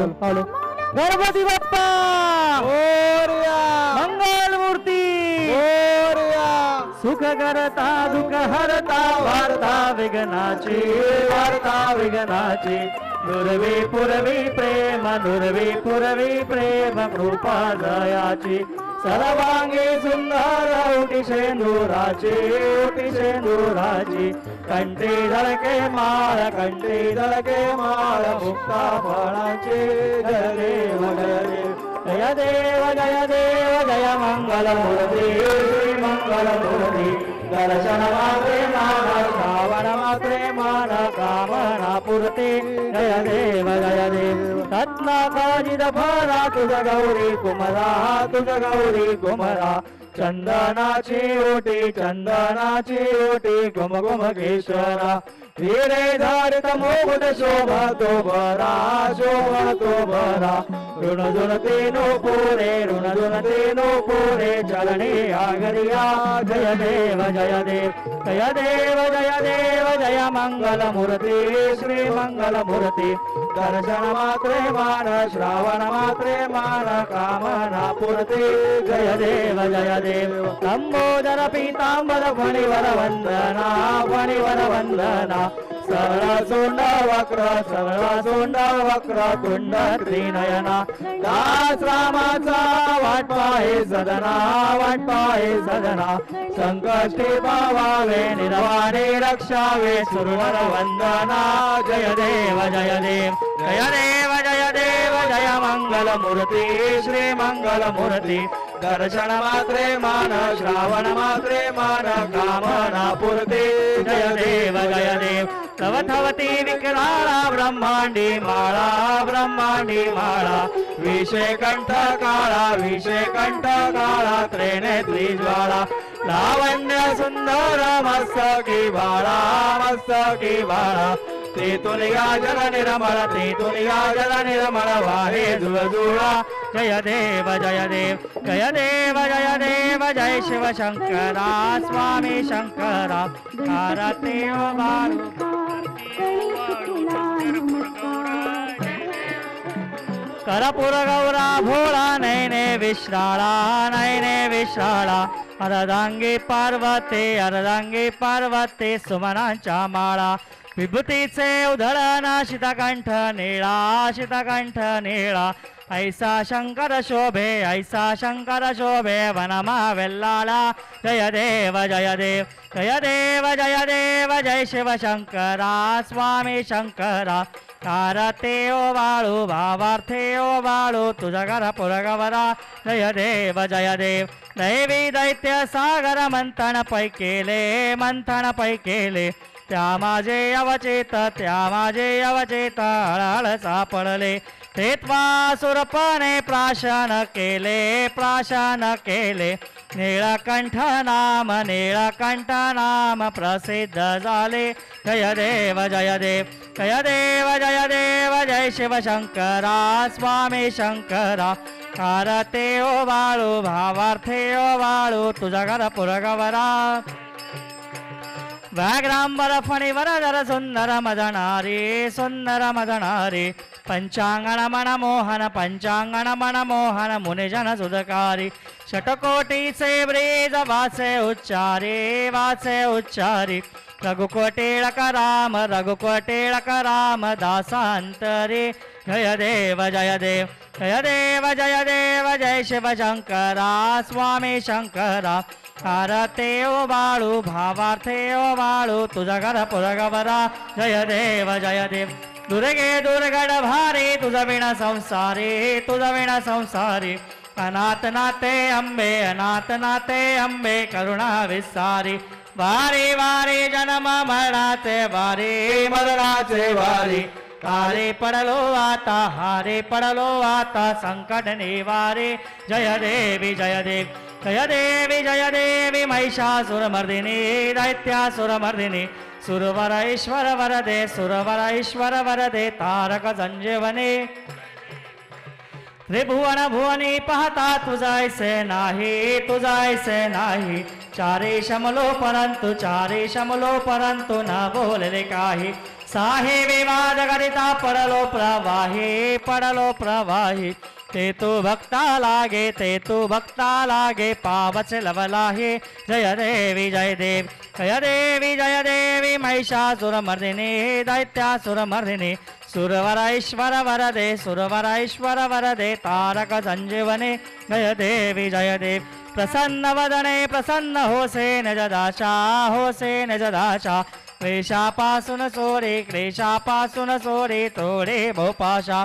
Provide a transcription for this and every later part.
Hello Ganpati Bappa! मंगल मूर्ती! सुख करता दुःख हरता वार्ता विघ्नाची वार्ता विघ्नाची. नुरवी पुरवी प्रेम नुरवी पुरवी प्रेम कृपा जयाची सर्वांगी सुंदर उटी शेंदुराची उटी शेंदुराची कंठी धडके माळ कंठी धडके माळ मुक्ता फळाची जय देव जय देव जय देव जय देव जय मंगल मूर्ती श्री मंगल मूर्ती दर्शन मात्रे मान श्रावण मात्रे मान कामना पूर्ती जय देव जय देव रत्न काजिद फरा तुझ गौरी कुमरा तुझ गौरी कुमरा चंदनाची ओटी चंदनाची ओटी घुम घुम केशरा. वीरे धारित मोगुट शोभा तो भरा शोभा तो बरा ऋण जुन तेनो पुरे ऋण जुन तेनो पुरे. चलने आगरिया जय देव जय देव. जय देव जय देव जय मंगल मूर्ती श्री मंगल मूर्ती. दर्शन मात्रे मान श्रावण मात्रे मान कामना पूर्ती. जय देव जय देव. लंबोदर पीतांबर फणिवर वंदना फणिवर वंदना सरळा सोंडा वक्र सरळा सोंडा वक्र कुंड त्रिनयना. दास रामाचा वाटपा हे सदना वाटपा हे सदना. संकष्टी पावावे निर्वाणे रक्षावे सुरवर वंदना. जय देव जय देव. जय देव जय देव जय मंगल मूर्ती श्री मंगल मूर्ती दर्शन मात्रे मान श्रावण मात्रे मान कामना पूर्ती जय देव जय देव। तव थवती विकराळा ब्रह्मांडी माळा ब्रह्मांडी माळा विषय कंठ काळा विषय कंठ काळा त्रेने त्रिज्वाळा लावण्य सुंदर मस्तकी बाळा मस्तकी बाळा ते तुलिया जल निर्मळ ते तुलिया जल निर्मळ वाहे जुळजुळा जय देव जय देव जय देव जय देव जय शिव शंकरा स्वामी शंकरा भारते हो, हो, हो। करपुर गौरा भोळा नैने विश्राळा नैने विश्राळा अरदांगी पार्वते अरदांगी पार्वते सुमनांच्या माळा विभूतीचे उधळण शितकंठ निळा शितकंठ निळा ऐसा शंकर शोभे ऐसा शंकर शोभे वनमा वेल्लाळा जय देव जय देव जय देव जय देव जय शिव शंकरा स्वामी शंकरा। कारते ओ बाळू भावार्थे ओ बाळू तुझा घर पुरगवरा। जय देव जय देव दैवी दैत्य सागर मंथन पै केले मंथन पै केले। त्या माझे अवचेत त्या माझे अवचेत हळहळ सापडले। सुरपणे प्राशन केले प्राशन केले. निळकंठ नाम निळकंठ नाम प्रसिद्ध झाले. जय देव जय देव जय देव जय देव जय शिव शंकरा स्वामी शंकरा. कारते ओ बाळू भावार्थे ओ बाळू तुझा घर पुरगवरा. व्याघ्रांबर फणीवर जर सुंदर मदनारे सुंदर मदनारे। पंचांगण मन मोहन पंचांगण मन मोहन मुनिजन सुधकारी। षटकोटीचे ब्रेज वाचे उच्चारी वाचे उच्चारी। रघुकोटेळक राम रघुकोटेळक राम दासांतरे। जय देव जय देव जय देव जय देव जय शिव शंकरा स्वामी शंकरा। कारते ओ बाळू भावार्थे ओ बाळू तुझा घर पुरगवरा. जय देव जय देव. दुर्गे दुर्गड भारे तुझा विणा संसारी तुझा विणा संसारी. अनाथ नाते अंबे अनाथ नाते अंबे करुणा विसारी. वारी वारी जन्म मरणाचे वारी मरणाचे वारी. कारे पडलो आता हारे पडलो आता संकट निवारे. जय देवी जय देव. जय देवी जय देवी महिषासुरमर्दिनी दैत्यासुरमर्दिनी सुरवर ईश्वर वरदे सुरवर ईश्वर वरदे तारक संजीवने त्रिभुवन भुवनी पाहता तुझायसे नाही तुझायसे नाही। चारे शमलो परंतु चारे शमलो परंतु न बोलले काही। साहे विवाद करिता पडलो प्रवाही पडलो प्रवाही। ते तू भक्ता लागे ते तू भक्ता लागे पावच लवलाहे. जय देवी जय देव जय देवी जय देवी महिषासुरमर्दिनी दैत्यासुरमर्दिनी सुरवरैश्वर वरदे सुरवरैश्वर वरदे तारक संजीवने. जय देवी जय देव प्रसन्न वदने प्रसन्न होसे नजदाशा होसे नजदाशा. क्लेशापासून सोरे क्लेशापासून सोरे तोडे भोपाशा.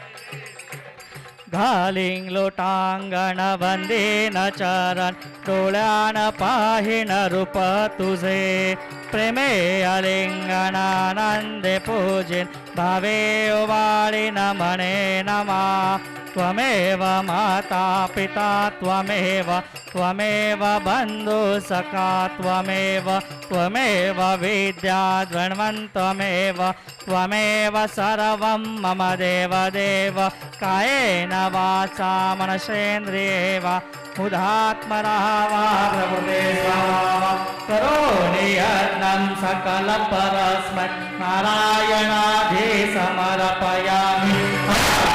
घालिंग लोटांगण न चरण डोळ्यान पाहिन रूप तुझे. प्रेमे अलिंगणानंदे पूजिन। भावे ओवाळीन म्हणे नमा। त्वमेव माता पिता त्वमेव त्वमेव बन्धु सखा त्वमेव त्वमेव विद्या द्वण्वन्त्वमेव त्वमेव सर्वं मम देव देव कायेन वाचा मनसेन्द्रिये वा वा प्रभुते स्वाहा यत्नं सकलपरस्मै नारायणाधि समर्पयामि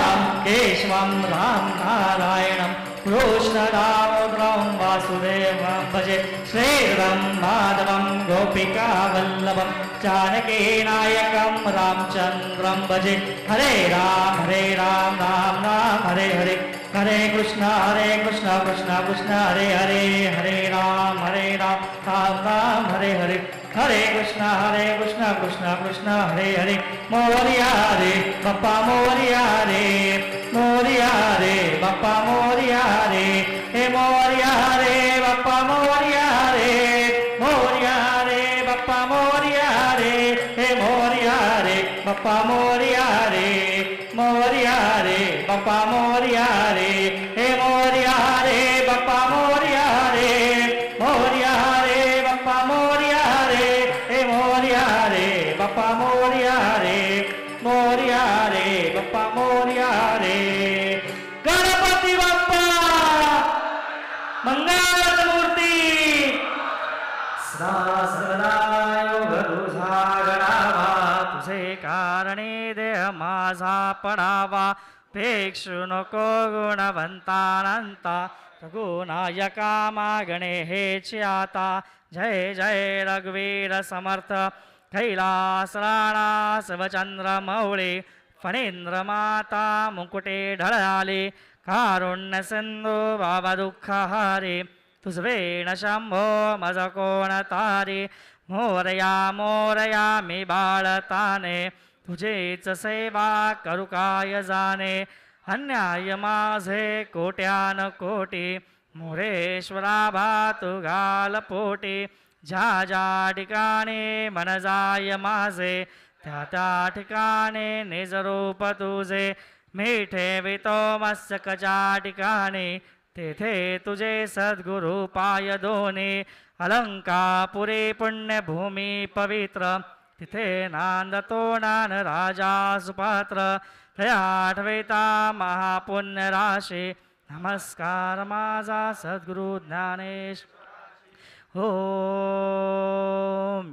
तं केशवं राम नारायणं कृष्णदामोदरं वासुदेवं भजे श्रीरं माधवं गोपिकावल्लभं जानकीनायकं रामचन्द्रं भजे हरे राम हरे राम राम राम हरे हरे। हरे कृष्ण हरे कृष्ण कृष्ण कृष्ण हरे हरे हरे राम हरे राम राम राम हरे हरे हरे कृष्ण हरे कृष्ण कृष्ण कृष्ण हरे हरे मोरिया रे बप्पा मोरिया रे मोरिया रे बप्पा मोरिया रे हे मोरिया रे बप्पा मोरिया रे मोरिया रे बप्पा मोरिया रे हे मोरिया रे बप्पा मोरिया रे मोरिया रे बप्पा मोरिया रे हे मोरिया रे बप्पा मोरिया रे मोरिया रे बप्पा मोरिया रे हे मोरिया रे बप्पा मोरिया रे मोरिया रे बप्पा मोरिया रे गणपती बाप्पा मंगल मूर्ती सदा सर्वदा योग तुझा गणावा तुझे कारणे देह माझा पडावा पेक्षु नको गुणवंतानंता. रघुनायका मागणे हे आता. जय जय रघुवीर समर्थ. कैलास राणा शिवचंद्र मौळे. फणेंद्र माता मुकुटे ढळाले. कारुण्य सिंधू बाबा दुःख हारे. तुझवेण शंभो मज कोण तारे. मोरया मोरया मी बाळताने तुझेच सेवा करू काय जाणे? अन्याय माझे कोट्यान कोटी मोरेश्वरा भातु घाल पोटी. ज्या ज्या ठिकाणी मन जाय माझे त्या त्या ठिकाणी निज रूप तुझे. मी ठेवितो मस्तकच्या ठिकाणी तेथे तुझे सद्गुरु पाय दोन्ही अलंकापुरी पुण्यभूमी पवित्र तिथे नांदतो नान राजा सुपात्र. तया आठविता महापुण्य राशी नमस्कार माझा सद्गुरु ज्ञानेश. ॐ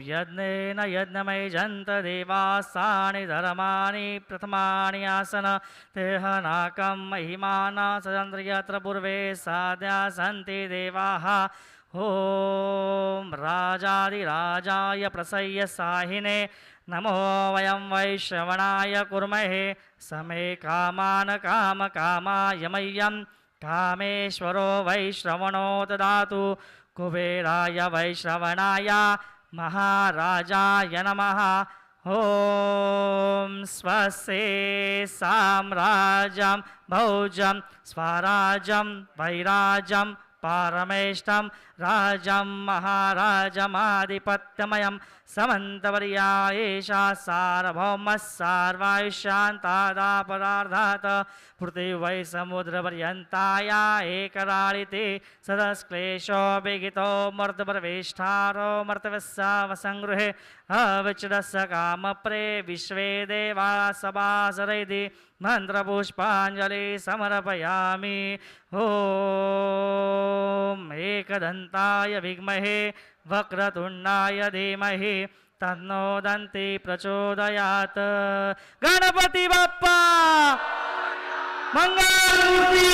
यज्ञेन यज्ञमय जन्त देवास्तानि धर्माणि प्रथमानि आसन. तेहनाकं महिमाना सदन्त्र यत्र पूर्वे साध्या सन्ति देवाः. ॐ राजादिराजाय प्रसय्य साहिने नमो वयं वैश्रवणाय कुर्महे समे कामान् कामकामाय मह्यं कामेश्वरो वैश्रवणो ददातु कुबेराय वैश्रवणाय महाराजाय नमः। ॐ स्वसे साम्राज्यं भौजं स्वराज्यं वैराज्यं पारमेष्टं राजं महाराजमाधिपत्यमयं समन्तवर्या एषा सार्वभौमः सार्वायुष्यान्तादापरार्धात् पृथिवै समुद्रपर्यन्ताया एकराळिति सदस्क्लेशो विगितो मर्तप्रवेष्ठारो मर्तव्यस्सावसङ्गृहे अविचरस्य कामप्रे विश्वे देवा सभासरैति मन्त्रपुष्पाञ्जलि समर्पयामि। ॐ दंताय विद्महे वक्रतुण्डाय धीमहि तन्नो दन्ति प्रचोदयात्। गणपती बाप्पा! मंगळमूर्ती